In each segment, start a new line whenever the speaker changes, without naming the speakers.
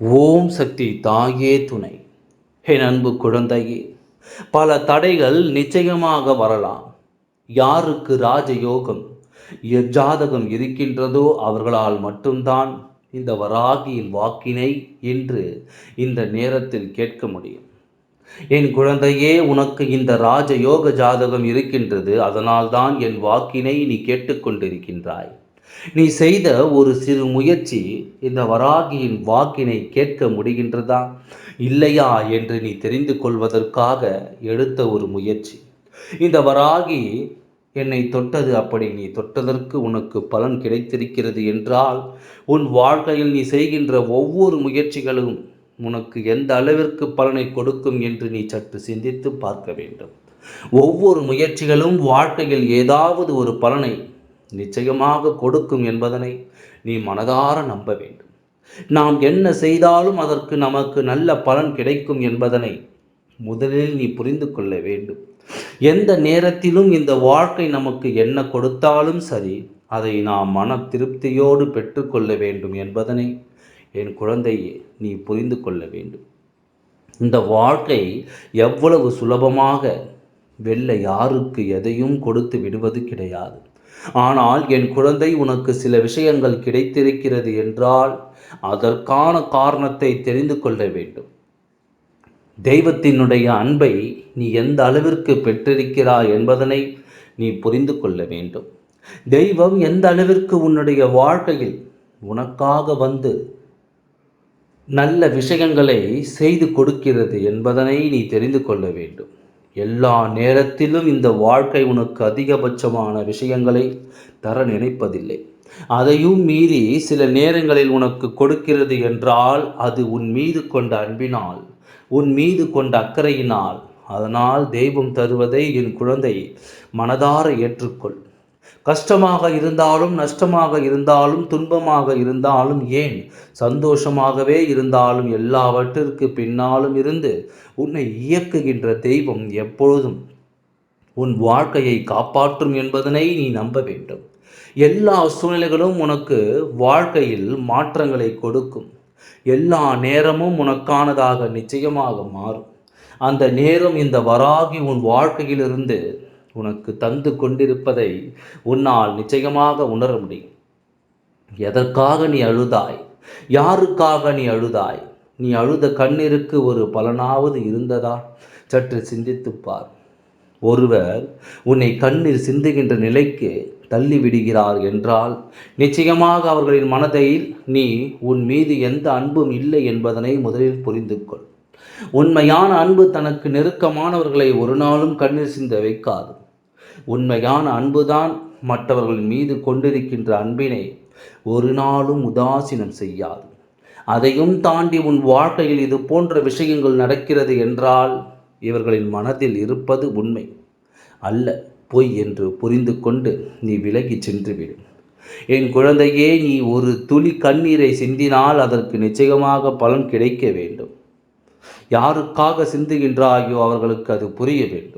ஓம் சக்தி தாயே துணை. என் அன்பு குழந்தையே பல தடைகள் நிச்சயமாக வரலாம். யாருக்கு ராஜயோகம் ஜாதகம் இருக்கின்றதோ அவர்களால் மட்டும்தான் இந்த வராகியின் வாக்கினை என்று இந்த நேரத்தில் கேட்க முடியும். என் குழந்தையே உனக்கு இந்த ராஜயோக ஜாதகம் இருக்கின்றது அதனால்தான் என் வாக்கினை நீ கேட்டுக்கொண்டிருக்கின்றாய். நீ செய்த ஒரு சிறு முயற்சி இந்த வராகியின் வாக்கினை கேட்க முடிகின்றதா? இல்லையா என்று நீ தெரிந்து கொள்வதற்காக எடுத்த ஒரு முயற்சி. இந்த வராகி என்னை தொட்டது அப்படி நீ தொட்டதற்கு உனக்கு பலன் கிடைத்திருக்கிறது என்றால் உன் வாழ்க்கையில் நீ செய்கின்ற ஒவ்வொரு முயற்சிகளும் உனக்கு எந்த அளவிற்கு பலனை கொடுக்கும் என்று நீ சற்று சிந்தித்து பார்க்க வேண்டும். ஒவ்வொரு முயற்சிகளும் வாழ்க்கையில் ஏதாவது ஒரு பலனை நிச்சயமாக கொடுக்கும் என்பதனை நீ மனதார நம்ப வேண்டும். நாம் என்ன செய்தாலும் அதற்கு நமக்கு நல்ல பலன் கிடைக்கும் என்பதனை முதலில் நீ புரிந்து கொள்ள வேண்டும். எந்த நேரத்திலும் இந்த வாழ்க்கை நமக்கு என்ன கொடுத்தாலும் சரி அதை நாம் மன திருப்தியோடு பெற்றுக்கொள்ள வேண்டும் என்பதனை என் குழந்தையே நீ புரிந்து கொள்ள வேண்டும். இந்த வாழ்க்கை எவ்வளவு சுலபமாக வெல்ல யாருக்கு எதையும் கொடுத்து விடுவது கிடையாது. ஆனால் என் குழந்தை உனக்கு சில விஷயங்கள் கிடைத்திருக்கிறது என்றால் அதற்கான காரணத்தை தெரிந்து கொள்ள வேண்டும். தெய்வத்தினுடைய அன்பை நீ எந்த அளவிற்கு பெற்றிருக்கிறாய் என்பதனை நீ புரிந்து கொள்ள வேண்டும். தெய்வம் எந்த அளவிற்கு உன்னுடைய வாழ்க்கையில் உனக்காக வந்து நல்ல விஷயங்களை செய்து கொடுக்கிறது என்பதனை நீ தெரிந்து கொள்ள வேண்டும். எல்லா நேரத்திலும் இந்த வாழ்க்கை உனக்கு அதிகபட்சமான விஷயங்களை தர நினைப்பதில்லை. அதையும் மீறி சில நேரங்களில் உனக்கு கொடுக்கிறது என்றால் அது உன் மீது கொண்ட அன்பினால் உன் மீது கொண்ட அக்கறையினால். அதனால் தெய்வம் தருவதை என் குழந்தை மனதார ஏற்றுக்கொள். கஷ்டமாக இருந்தாலும் நஷ்டமாக இருந்தாலும் துன்பமாக இருந்தாலும் ஏன்? சந்தோஷமாகவே இருந்தாலும் எல்லாவற்றிற்கு பின்னாலும் இருந்து உன்னை இயக்குகின்ற தெய்வம் எப்பொழுதும் உன் வாழ்க்கையை காப்பாற்றும் என்பதனை நீ நம்ப வேண்டும். எல்லா சூழ்நிலைகளும் உனக்கு வாழ்க்கையில் மாற்றங்களை கொடுக்கும். எல்லா நேரமும் உனக்கானதாக நிச்சயமாக மாறும். அந்த நேரம் இந்த வராகி உன் வாழ்க்கையிலிருந்து உனக்கு தந்து கொண்டிருப்பதை உன்னால் நிச்சயமாக உணர முடியும். எதற்காக நீ அழுதாய்? யாருக்காக நீ அழுதாய்? நீ அழுத கண்ணீருக்கு ஒரு பலனாவது இருந்ததா? சற்று சிந்தித்துப்பார் ஒருவர் உன்னை கண்ணீர் சிந்துகின்ற நிலைக்கு தள்ளிவிடுகிறார் என்றால் நிச்சயமாக அவர்களின் மனதையில் நீ உன் மீது எந்த அன்பும் இல்லை என்பதனை முதலில் புரிந்து கொள் உண்மையான அன்பு தனக்கு நெருக்கமானவர்களை ஒரு நாளும் கண்ணீர் சிந்த வைக்காது. உண்மையான அன்புதான் மற்றவர்கள் மீது கொண்டிருக்கின்ற அன்பினை ஒரு நாளும் உதாசீனம் செய்யாது. அதையும் தாண்டி உன் வாழ்க்கையில் இது போன்ற விஷயங்கள் நடக்கிறது என்றால் இவர்களின் மனதில் இருப்பது உண்மை அல்ல. பொய் என்று புரிந்து கொண்டு நீ விலகி சென்றுவிடும் என் குழந்தையே நீ ஒரு துளி கண்ணீரை சிந்தினால் அதற்கு நிச்சயமாக பலன் கிடைக்க வேண்டும். யாருக்காக சிந்துகின்றாயோ அவர்களுக்கு அது புரிய வேண்டும்.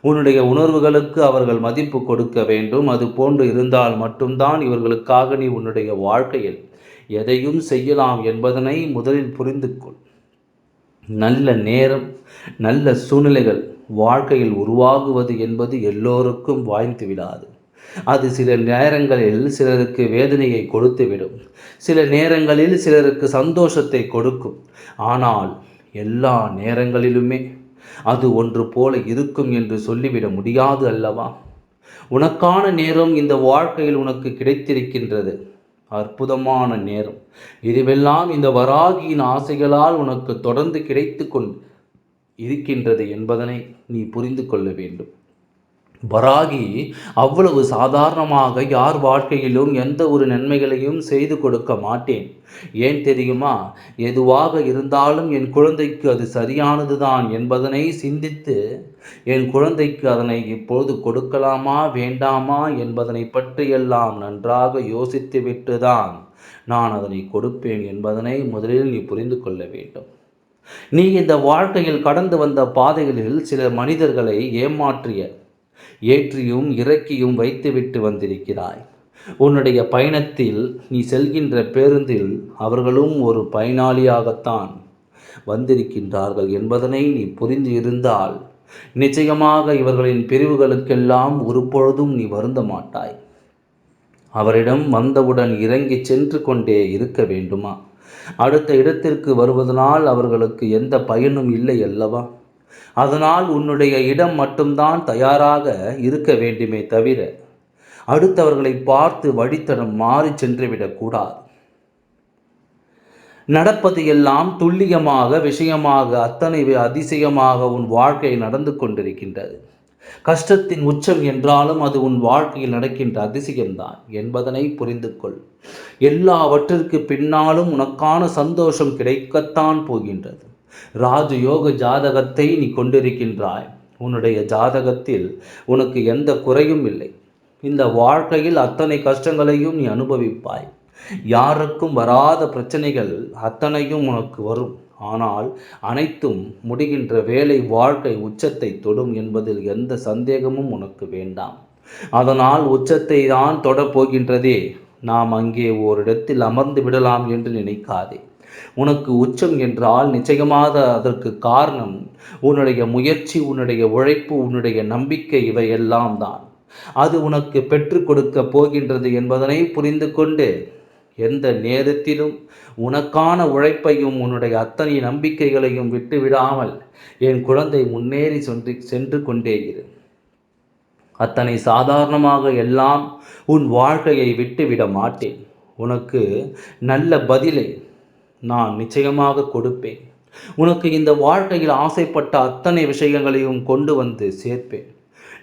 உன்னுடைய உணர்வுகளுக்கு அவர்கள் மதிப்பு கொடுக்க வேண்டும். அது போன்று இருந்தால் மட்டும்தான் இவர்களுக்காக நீ உன்னுடைய வாழ்க்கையில் எதையும் செய்யலாம் என்பதனை முதலில் புரிந்து கொள் நல்ல நேரம் நல்ல சூழ்நிலைகள் வாழ்க்கையில் உருவாகுவது என்பது எல்லோருக்கும் வாய்ந்து விடாது. அது சில நேரங்களில் சிலருக்கு வேதனையை கொடுத்துவிடும். சில நேரங்களில் சிலருக்கு சந்தோஷத்தை கொடுக்கும். ஆனால் எல்லா நேரங்களிலுமே அது ஒன்று போல இருக்கும் என்று சொல்லிவிட முடியாது அல்லவா? உனக்கான நேரம் இந்த வாழ்க்கையில் உனக்கு கிடைத்திருக்கின்றது. அற்புதமான நேரம். இதுவெல்லாம் இந்த வராகியின் ஆசைகளால் உனக்கு தொடர்ந்து கிடைத்து கொண்டு இருக்கின்றது என்பதனை நீ புரிந்து கொள்ள வேண்டும். வராகி அவ்வளவு சாதாரணமாக யார் வாழ்க்கையிலும் எந்த ஒரு நன்மைகளையும் செய்து கொடுக்க மாட்டேன். ஏன் தெரியுமா? எதுவாக இருந்தாலும் என் குழந்தைக்கு அது சரியானதுதான் என்பதனை சிந்தித்து என் குழந்தைக்கு அதனை இப்பொழுது கொடுக்கலாமா வேண்டாமா என்பதனை பற்றியெல்லாம் நன்றாக யோசித்து தான் நான் அதனை கொடுப்பேன் என்பதனை முதலில் நீ புரிந்து கொள்ள வேண்டும். நீ இந்த வாழ்க்கையில் கடந்து வந்த பாதைகளில் சில மனிதர்களை ஏமாற்றிய ஏற்றியும் இறக்கியும் வைத்துவிட்டு வந்திருக்கிறாய். உன்னுடைய பயணத்தில் நீ செல்கின்ற பேருந்தில் அவர்களும் ஒரு பயனாளியாகத்தான் வந்திருக்கின்றார்கள் என்பதனை நீ புரிந்து இருந்தால் நிச்சயமாக இவர்களின் பிரிவுகளுக்கெல்லாம் ஒரு பொழுதும் நீ வருந்த மாட்டாய். அவரிடம் வந்தவுடன் இறங்கி சென்று கொண்டே இருக்க வேண்டுமா? அடுத்த இடத்திற்கு வருவதனால் அவர்களுக்கு எந்த பயனும் இல்லை அல்லவா? அதனால் உன்னுடைய இடம் மட்டும்தான் தயாராக இருக்க வேண்டுமே தவிர அடுத்தவர்களை பார்த்து வழித்தடம் மாறி சென்றுவிடக்கூடாது நடப்பது எல்லாம் துல்லியமாக விஷயமாக அத்தனை அதிசயமாக உன் வாழ்க்கை நடந்து கொண்டிருக்கின்றது. கஷ்டத்தின் உச்சம் என்றாலும் அது உன் வாழ்க்கையில் நடக்கின்ற அதிசயம்தான் என்பதனை புரிந்து கொள் எல்லாவற்றிற்கு பின்னாலும் உனக்கான சந்தோஷம் கிடைக்கத்தான் போகின்றது. ராஜயோக ஜாதகத்தை நீ கொண்டிருக்கின்றாய். உன்னுடைய ஜாதகத்தில் உனக்கு எந்த குறையும் இல்லை. இந்த வாழ்க்கையில் அத்தனை கஷ்டங்களையும் நீ அனுபவிப்பாய். யாருக்கும் வராத பிரச்சனைகள் அத்தனையும் உனக்கு வரும். ஆனால் அனைத்தும் முடிகின்ற வேலை வாழ்க்கை உச்சத்தை தொடும் என்பதில் எந்த சந்தேகமும் உனக்கு வேண்டாம். அதனால் உச்சத்தை தான் தொடப்போகின்றதே. நாம் அங்கே ஓரிடத்தில் அமர்ந்து விடலாம் என்று நினைக்காதே. உனக்கு உச்சம் என்றால் நிச்சயமாக அதற்கு காரணம் உன்னுடைய முயற்சி உன்னுடைய உழைப்பு உன்னுடைய நம்பிக்கை இவையெல்லாம் தான். அது உனக்கு பெற்றுக் கொடுக்க போகின்றது என்பதனை புரிந்து கொண்டு எந்த நேரத்திலும் உனக்கான உழைப்பையும் உன்னுடைய அத்தனை நம்பிக்கைகளையும் விட்டுவிடாமல் என் குழந்தை முன்னேறி சென்று சென்று கொண்டே இரு. அத்தனை சாதாரணமாக எல்லாம் உன் வாழ்க்கையை விட்டுவிட மாட்டேன். உனக்கு நல்ல பதிலை நான் நிச்சயமாக கொடுப்பேன். உனக்கு இந்த வாழ்க்கையில் ஆசைப்பட்ட அத்தனை விஷயங்களையும் கொண்டு வந்து சேர்ப்பேன்.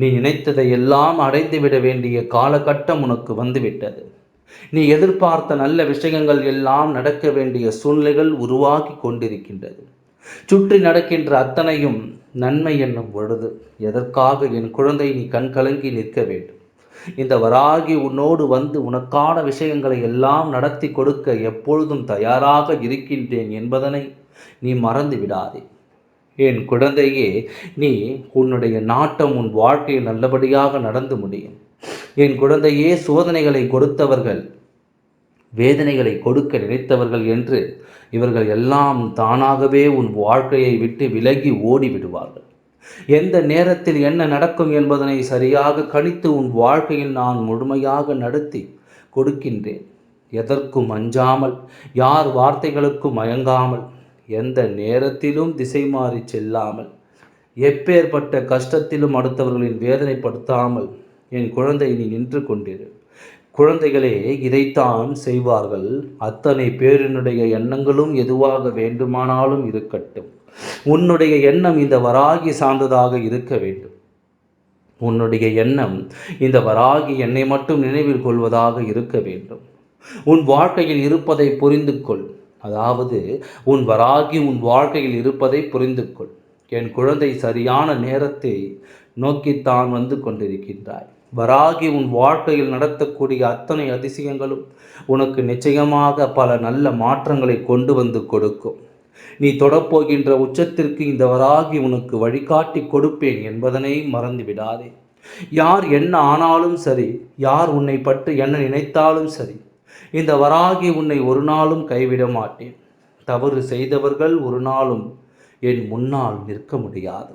நீ நினைத்ததை எல்லாம் அடைந்துவிட வேண்டிய காலகட்டம் உனக்கு வந்துவிட்டது. நீ எதிர்பார்த்த நல்ல விஷயங்கள் எல்லாம் நடக்க வேண்டிய சூழ்நிலைகள் உருவாகி கொண்டிருக்கின்றது. சுற்றி நடக்கின்ற அத்தனையும் நன்மை என்னும் பொழுது எதற்காக என் குழந்தை நீ கண்கலங்கி நிற்க வேண்டும்? இந்த வராகி உன்னோடு வந்து உனக்கான விஷயங்களை எல்லாம் நடத்தி கொடுக்க எப்பொழுதும் தயாராக இருக்கின்றேன் என்பதனை நீ மறந்து விடாதே. என் குழந்தையே நீ உன்னுடைய நாட்டம் உன் வாழ்க்கையில் நல்லபடியாக நடந்து முடியும். என் குழந்தையே சோதனைகளை கொடுத்தவர்கள் வேதனைகளை கொடுக்க நினைத்தவர்கள் என்று இவர்கள் எல்லாம் தானாகவே உன் வாழ்க்கையை விட்டு விலகி ஓடி விடுவார்கள் எந்த நேரத்தில் என்ன நடக்கும் என்பதனை சரியாக கணித்து உன் வாழ்க்கையில் நான் முழுமையாக நடத்தி கொடுக்கின்றேன். எதற்கும் அஞ்சாமல் யார் வார்த்தைகளுக்கும் மயங்காமல் எந்த நேரத்திலும் திசை மாறி செல்லாமல் எப்பேற்பட்ட கஷ்டத்திலும் அடுத்தவர்களின் வேதனைப்படுத்தாமல் என் குழந்தை நீ நின்று கொண்டிரு. குழந்தைகளே இதைத்தான் செய்வார்கள். அத்தனை பேரினுடைய எண்ணங்களும் எதுவாக வேண்டுமானாலும் இருக்கட்டும். உன்னுடைய எண்ணம் இந்த வராகி சார்ந்ததாக இருக்க வேண்டும். உன்னுடைய எண்ணம் இந்த வராகி என்னை மட்டும் நினைவில் கொள்வதாக இருக்க வேண்டும். உன் வாழ்க்கையில் இருப்பதை புரிந்து கொள் அதாவது உன் வராகி உன் வாழ்க்கையில் இருப்பதை புரிந்து கொள் என் குழந்தை சரியான நேரத்தை நோக்கித்தான் வந்து கொண்டிருக்கின்றாய். வராகி உன் வாழ்க்கையில் நடத்தக்கூடிய அத்தனை அதிசயங்களும் உனக்கு நிச்சயமாக பல நல்ல மாற்றங்களை கொண்டு வந்து கொடுக்கும். நீ தொடப்போகின்ற உச்சத்திற்கு இந்த வராகி உனக்கு வழிகாட்டி கொடுப்பேன் என்பதனை மறந்து விடாதே யார் என்ன ஆனாலும் சரி யார் உன்னை பற்றி என்ன நினைத்தாலும் சரி இந்த வராகி உன்னை ஒரு நாளும் கைவிட மாட்டேன். தவறு செய்தவர்கள் ஒரு நாளும் என் முன்னால் நிற்க முடியாது.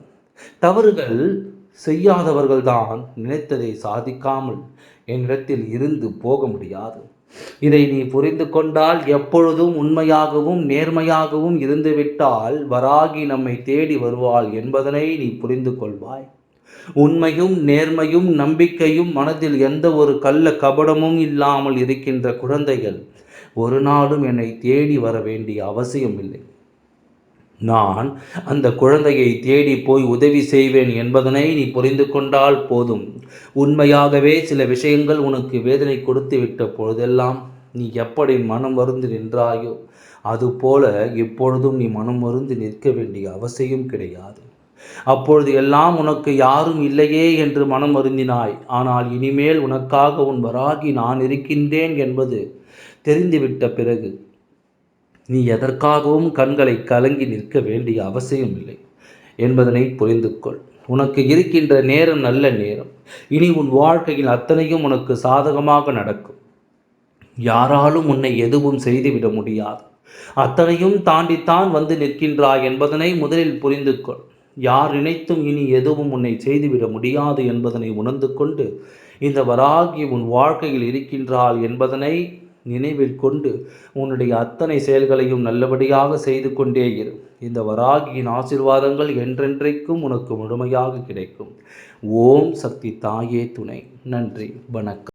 தவறுகள் செய்யாதவர்கள்தான் நினைத்ததை சாதிக்காமல் என்னிடத்தில் இருந்து போக முடியாது. இதை நீ புரிந்து கொண்டால் எப்பொழுதும் உண்மையாகவும் நேர்மையாகவும் இருந்துவிட்டால் வராகி நம்மை தேடி வருவாள் என்பதனை நீ புரிந்து கொள்வாய். உண்மையும் நேர்மையும் நம்பிக்கையும் மனதில் எந்த ஒரு கள்ள கபடமும் இல்லாமல் இருக்கின்ற குழந்தைகள் ஒரு நாளும் என்னை தேடி வர வேண்டிய அவசியம் இல்லை நான் அந்த குழந்தையை தேடி போய் உதவி செய்வேன் என்பதனை நீ புரிந்து கொண்டால் போதும். உண்மையாகவே சில விஷயங்கள் உனக்கு வேதனை கொடுத்து விட்ட பொழுதெல்லாம் நீ எப்படி மனம் மருந்து நின்றாயோ அதுபோல இப்பொழுதும் நீ மனம் மருந்து நிற்க வேண்டிய அவசியம் கிடையாது. அப்பொழுது எல்லாம் உனக்கு யாரும் இல்லையே என்று மனம் வருந்தினாய். ஆனால் இனிமேல் உனக்காக உன் வராகி நான் இருக்கின்றேன் என்பது தெரிந்துவிட்ட பிறகு நீ எதற்காகவும் கண்களை கலங்கி நிற்க வேண்டிய அவசியம் இல்லை என்பதனை புரிந்து கொள் உனக்கு இருக்கின்ற நேரம் நல்ல நேரம். இனி உன் வாழ்க்கையில் அத்தனையும் உனக்கு சாதகமாக நடக்கும். யாராலும் உன்னை எதுவும் செய்துவிட முடியாது. அத்தனையும் தாண்டித்தான் வந்து நிற்கின்றாய் என்பதனை முதலில் புரிந்து கொள் யார் நினைத்தும் இனி எதுவும் உன்னை செய்துவிட முடியாது என்பதனை உணர்ந்து கொண்டு இந்த வராகி உன் வாழ்க்கையில் இருக்கின்றாள் என்பதனை நினைவில் கொண்டு உன்னுடைய அத்தனை செயல்களையும் நல்லபடியாக செய்து கொண்டே இரு. இந்த வராகியின் ஆசிர்வாதங்கள் என்றென்றைக்கும் உனக்கு முழுமையாக கிடைக்கும். ஓம் சக்தி தாயே துணை. நன்றி. வணக்கம்.